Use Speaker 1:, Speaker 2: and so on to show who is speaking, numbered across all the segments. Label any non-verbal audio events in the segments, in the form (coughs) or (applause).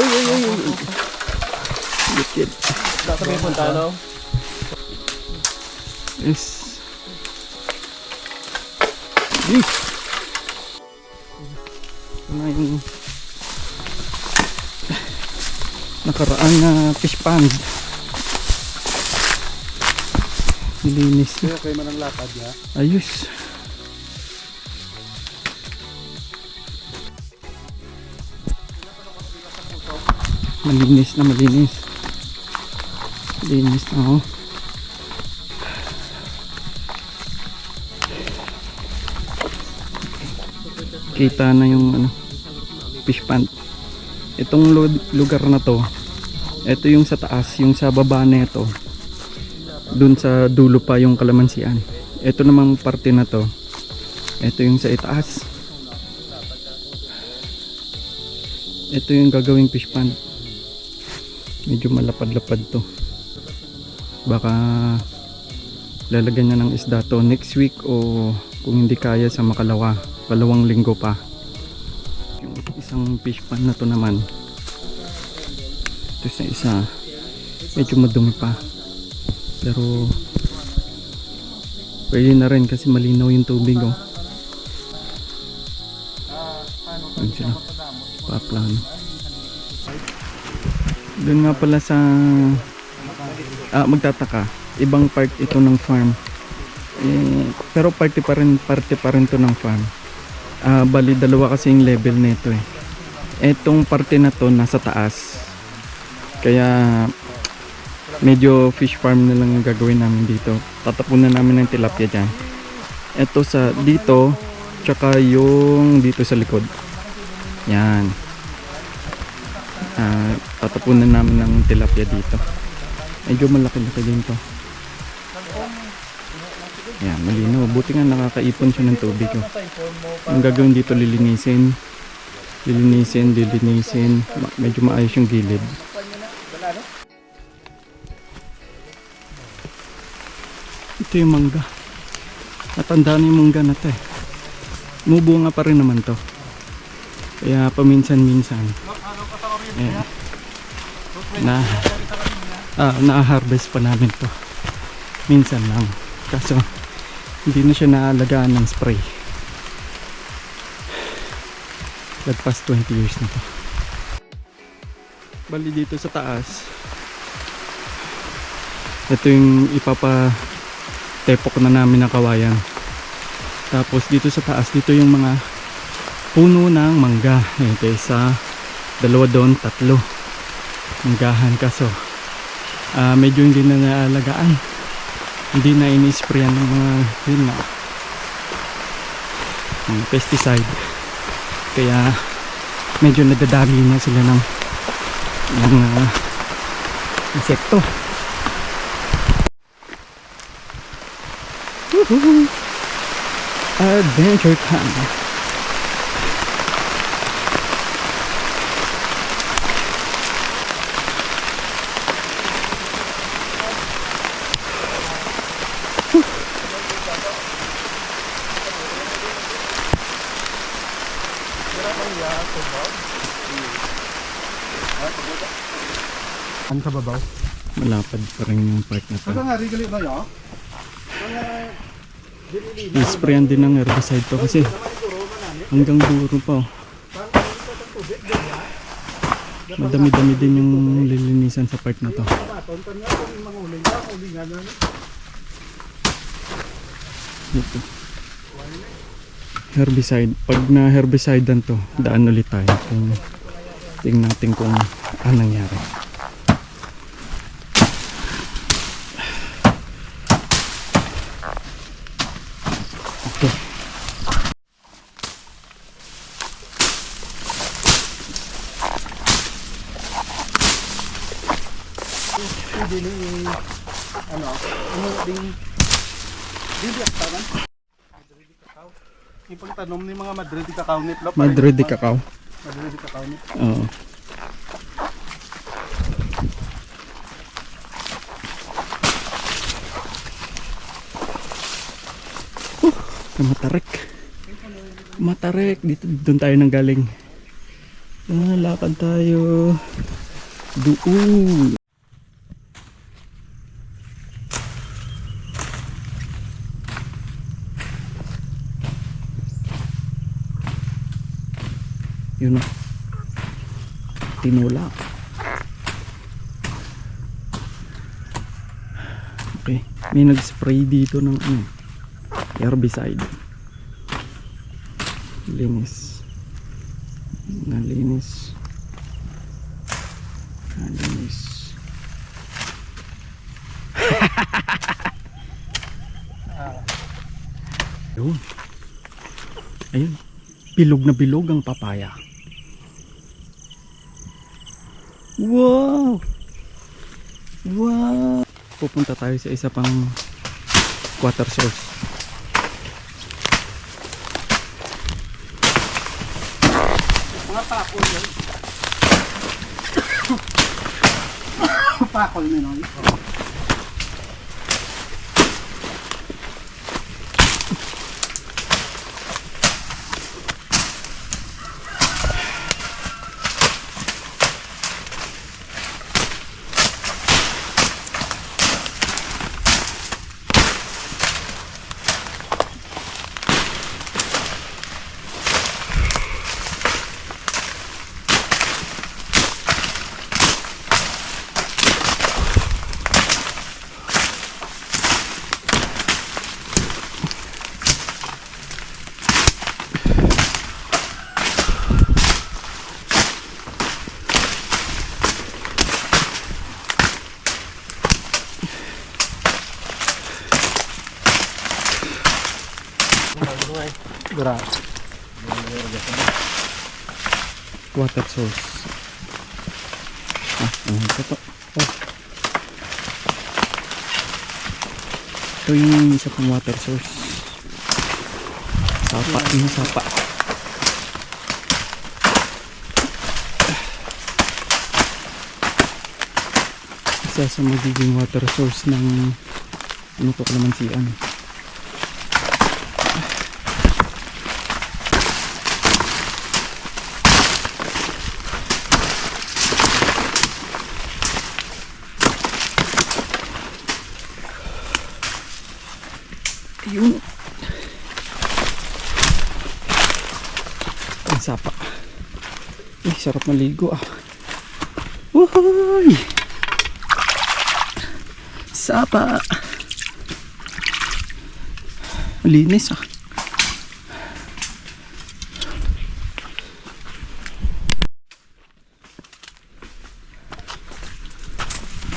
Speaker 1: Uy, uy, uy, uy. Gitgit.
Speaker 2: Dito may punta, no?
Speaker 1: Yes. Yes. Na yung nakaraan na fish pond. Nilinis na.
Speaker 2: Kaya kayo man ang lapad niya.
Speaker 1: Ayos. Malinis na malinis. Malinis na oh. Kita na yung ano, fish pond. Itong lu- lugar na to, ito yung sa taas, yung sa baba na ito. Dun sa dulo pa yung kalamansian. Ito namang parte na to. Ito yung sa itaas. Ito yung gagawing fish pond. Medyo malapad-lapad to. Baka lalagyan niya ng isda to next week o kung hindi kaya sa makalawa. Kalawang linggo pa. Yung isang fish pond na to naman. Ito sa isa. Medyo madumi pa. Pero pwede na rin kasi malinaw yung tubig oh. Ayun sila. Paplano. Doon nga pala sa ah, magtataka. Ibang part ito ng farm. Eh, pero parte pa rin parte pa rin to ng farm. Ah, bali dalawa kasi yung level nito eh. Etong parte na to nasa taas. Kaya medyo fish farm na lang gagawin namin dito. Tatapunan namin ng tilapia dyan. Ito sa dito, tsaka yung dito sa likod. Yan. Ah, tatapunan namin ng tilapia dito. Medyo malaki-laki din to. Yan, malinaw. Buti nga nakakaipon siya ng tubig. Oh. Ang gagawin dito, lilinisin. Lilinisin, lilinisin. Medyo maayos yung gilid. Ito yung mangga. Natanda na yung mangga na to eh. Mubunga pa rin naman to. Kaya paminsan-minsan. Na, ah, na-harvest pa namin to. Minsan lang. Kaso, hindi na siya naalagaan ng spray. Lagpas 20 years na to. Bali dito sa taas. Ito yung ipapa tepok na namin ng kawayan. Tapos dito sa taas, dito yung mga puno ng mangga. Ito isa, dalawa doon, tatlo. Manggahan kaso. ah medyo hindi na naalagaan. Hindi na ini-sprayan ng mga yun nga, ng pesticide. Kaya medyo nadadami na sila ng ng ah, insekto. Adventure time.
Speaker 2: Ano sa babaw?
Speaker 1: Malapad pa rin yung part na to.
Speaker 2: Ito nga, regali na yun.
Speaker 1: I-sprayan din ng herbicide to kasi hanggang duro pa oh. Madami-dami din yung lilinisan sa part na to. Ito. Herbicide. Pag na herbicidean to, daan ulit tayo. Kung tingnan natin kung anong nangyari. Okay.
Speaker 2: Hindi ano, ano ding, hindi at tanan. Yung pagtanom ni mga Madrid di kakao nit. lo,
Speaker 1: Madrid di cacao.
Speaker 2: Madrid di kakao nit.
Speaker 1: Oo. Uh, matarik. Matarik. Dito, doon tayo nang galing. Ah, lakad tayo. Doon. Yun na. Tinula. Okay. May nag-spray dito ng ano, herbicide. Linis. Nalinis. Nalinis. (laughs) Yun. Ayun. Bilog na bilog ang papaya. Wow! Wow! Pupunta tayo sa isa pang water source.
Speaker 2: Mga pakol yun. (coughs) pakol mo nun. Grabe.
Speaker 1: Water source. Ah, ano ito to? Oh. Ito yung isa pang water source. Sapa, yung sapa. Isa sa magiging water source ng ano to kalamansian. Ayun. Ang sapa. Eh, sarap maligo ah. Wuhoy! Sapa! Linis ah.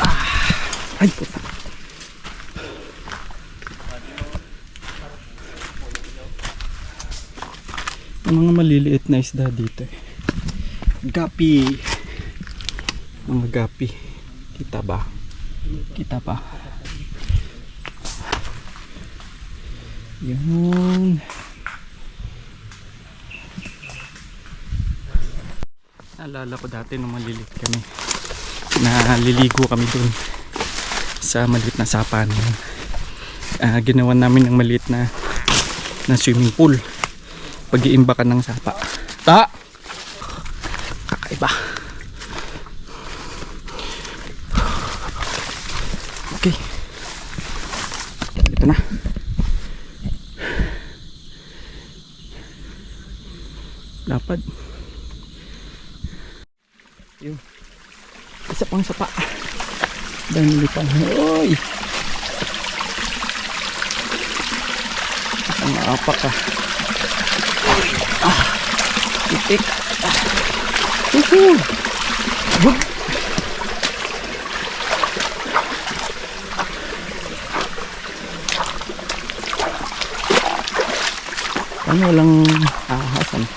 Speaker 1: Ah! Ay, puta. Mga maliliit na isda dito eh. Gapi. Mga gapi. Kita ba? Kita ba? Yun. Alala ko dati nung maliliit kami. Naliligo kami dun sa maliit na sapan. Ah, ginawa namin ng maliit na na swimming pool pag-iimba ka ng sapa. Ta! Kakaiba. Okay. Ito na. Lapad. Yun. Isa pang sapa. Dami pa. Oy! Ang apak ah. Itik. Woohoo! Wug! Ano walang ahas ano?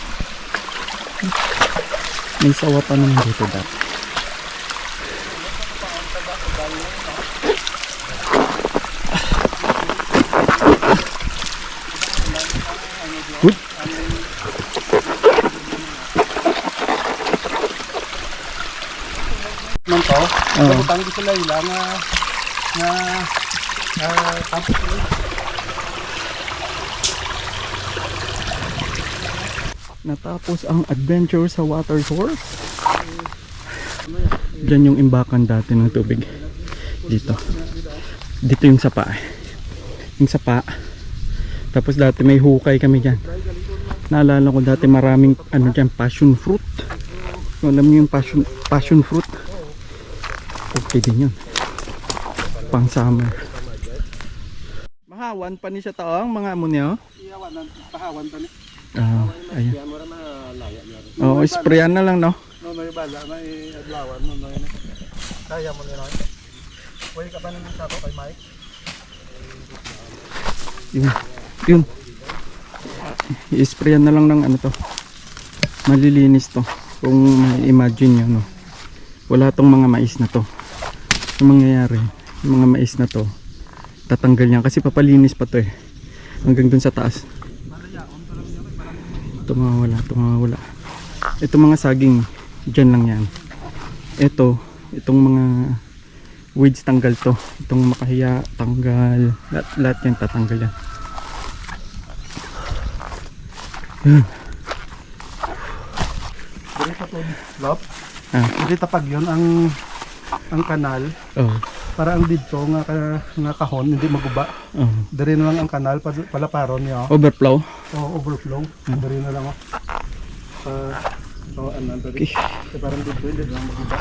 Speaker 1: May sawa pa naman dito dati. Oo.
Speaker 2: Pero tangi sila ila nga nga ah tapos sila.
Speaker 1: Natapos ang adventure sa water source. Diyan yung imbakan dati ng tubig. Dito. Dito yung sapa. eh. Yung sapa. Tapos dati may hukay kami dyan. Naalala ko dati maraming ano dyan, passion fruit. Alam niyo yung passion, passion fruit. Okay din yun. Pang summer. Mahawan pa ni siya taong mga amo niya. oh.
Speaker 2: Iyawan pahawan pa ni.
Speaker 1: Ah,
Speaker 2: niya.
Speaker 1: Oo, sprayan na lang no.
Speaker 2: No, no, bala na i-adlawan no, no. no. Kaya mo ni Roy. Pwede ka ba naman sa ako kay Mike?
Speaker 1: Yun. Yun. I-sprayan na lang ng ano to. Malilinis to. Kung may imagine nyo no. Wala tong mga mais na to. Ang mangyayari, yung mga mais na to, tatanggal yan kasi papalinis pa to eh. Hanggang dun sa taas. Ito mawawala, ito mga saging, dyan lang yan. Ito, itong mga weeds tanggal to. Itong makahiya, tanggal. Lahat, lahat yan tatanggal yan.
Speaker 2: Dili pa to, Lop.
Speaker 1: Ah,
Speaker 2: Dili tapag yun ang ang kanal
Speaker 1: oh,
Speaker 2: para ang dito nga nga kahon hindi maguba.
Speaker 1: oh.
Speaker 2: Dari na lang ang kanal pa pala paron niya.
Speaker 1: Overflow.
Speaker 2: O overflow. Dari na lang oh. Pa so ano dari.
Speaker 1: Okay.
Speaker 2: So, parang dito hindi na maguba.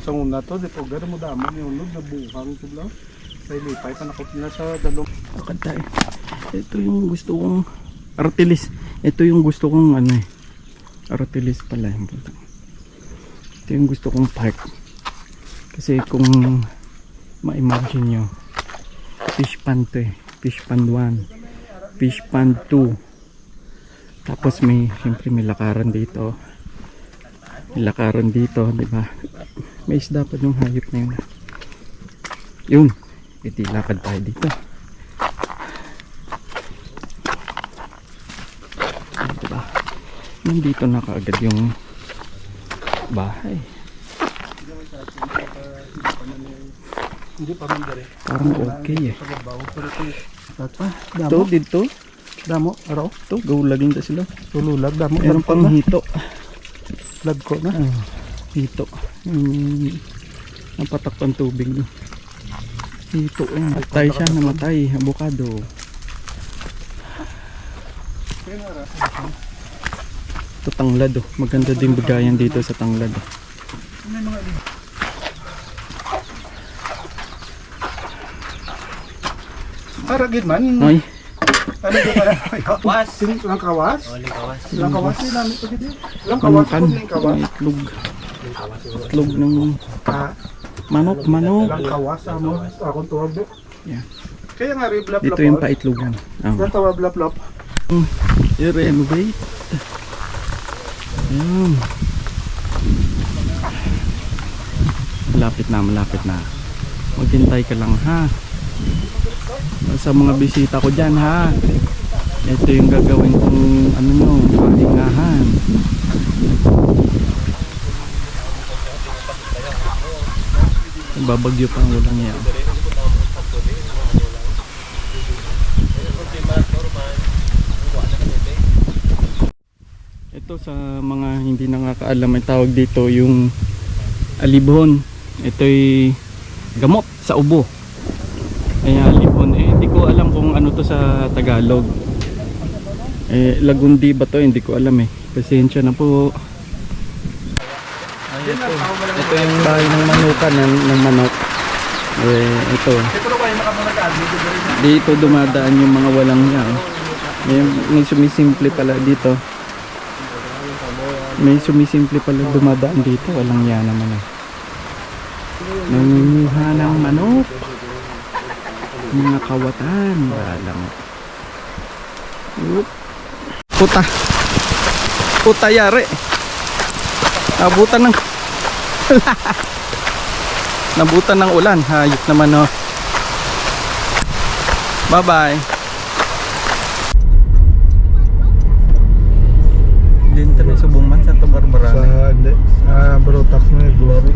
Speaker 2: Sa una to, dito gano'n mo damo ni unod na buhang ito lang. Sa ilipay, panakot na sa dalong.
Speaker 1: Lakad tayo. Ito yung gusto kong artilis. Ito yung gusto kong ano eh. Artilis pala yung puto. Ito yung gusto kong park. Kasi kung ma-imagine nyo, fish pond to eh. Fish pond 1. Fish pond 2. Tapos may, siyempre may lakaran dito. May lakaran dito, di ba? May isda pa yung hayop na yun. Yun. Iti lakad tayo dito. Nandito na kaagad yung bahay. Parang okay eh.
Speaker 2: Ito,
Speaker 1: Ah, ito dito.
Speaker 2: Damo, araw.
Speaker 1: Ito, gawlagin ta sila.
Speaker 2: Tululag, damo.
Speaker 1: Meron pang hito.
Speaker 2: Lag ko na.
Speaker 1: Ah, hito. Yung napatakpan tubig. no. Hito. Eh. Namatay siya, namatay. Avocado. Ito tanglad oh. Maganda din bigayan dito sa tanglad oh.
Speaker 2: Para gid man.
Speaker 1: Ay,
Speaker 2: Ano ba pala? (laughs) Kawas. Lang kawas?
Speaker 3: Oh.
Speaker 2: Lang kawas din namin ito gid. Lang kawas
Speaker 1: kan.
Speaker 2: po lang kawas.
Speaker 1: Itlog. Itlog ng
Speaker 2: Ah,
Speaker 1: manok, manok.
Speaker 2: lang kawas amo. Akong tuwag do.
Speaker 1: Yeah.
Speaker 2: Kaya nga ri blap
Speaker 1: Dito yung paitlogan. Oh.
Speaker 2: Yung tawa blap blap.
Speaker 1: I-renovate. Ayan. Malapit na, malapit na. Maghintay ka lang ha. Sa mga bisita ko dyan ha. Ito yung gagawin kong ano nyo, pahingahan. Babagyo pa ang walang yan. Ito sa mga hindi nakakaalam ay tawag dito yung alibon. Ito'y gamot sa ubo. Kaya alibon, eh hindi ko alam kung ano to sa Tagalog. Eh lagundi ba to? Hindi ko alam eh. Pasensya na po. Ay, ito. ito yung bahay ng manukan ng, ng manok. Eh, ito. Dito dumadaan yung mga walang niya. Oh. May, may sumisimple pala dito. May sumisimple pala dumadaan dito. Walang yan naman. Oh. Nangunguha ng manok. Mga kawatan. Wala mo. Oop. Puta. Puta yari. Nabutan ng (laughs) Nabutan ng ulan. Hayop naman oh. Bye bye. Dito na subong man sa to Barbara.
Speaker 2: Sa hindi. Ah, barutak na glory.